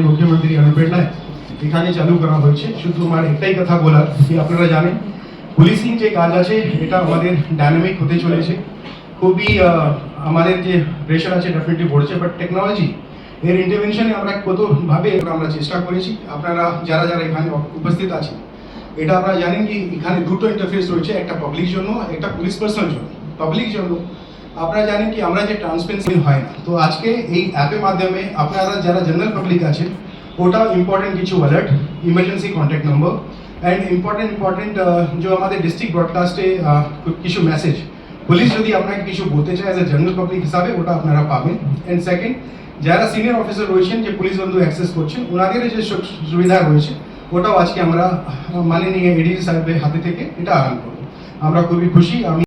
मुख्यमंत्री अनुप्रेरणा चालू करा शुद्ध एकटाई कथा बोला পুলিশিং যে কাজ আছে, এটা আমাদের ডাইনামিক হতে চলেছে। খুবই আমাদের যে প্রেশার আছে ডেফিনেটলি পড়ছে বাট টেকনোলজি এর ইন্টারভেনশনে আমরা কতভাবে আমরা চেষ্টা করেছি। আপনারা, যারা যারা এখানে উপস্থিত আছেন, এটা আপনারা জানেন কি এখানে দুটো ইন্টারফেস রয়েছে, একটা পাবলিক জন্য, একটা পুলিশ পার্সোনাল জন্য। পাবলিক জন্য, আপনারা জানেন কি, আমরা যে ট্রান্সপারেন্সি হয় না। তো আজকে এই অ্যাপের মাধ্যমে আপনারা যারা জেনারেল পাবলিক আছেন, ওটাও ইম্পর্টেন্ট কিছু alert emergency contact number and important important যে আমাদের ডিস্ট্রিক্ট ব্রডকাস্টে কিছু মেসেজ পুলিশ যদি আপনাকে কিছু বলতে চায় অ্যাজ এ জেনারেল পাবলিক হিসাবে, ওটা আপনারা পাবেন। অ্যান্ড সেকেন্ড যারা সিনিয়র অফিসার রয়েছেন, যে পুলিশ বন্ধু অ্যাক্সেস করছেন, ওনাদের যে সুবিধা রয়েছে, ওটাও আজকে আমরা মানে মাননীয় এডিজি সাহেবের হাতে থেকে এটা আরাম করব। আমরা খুবই খুশি, আমি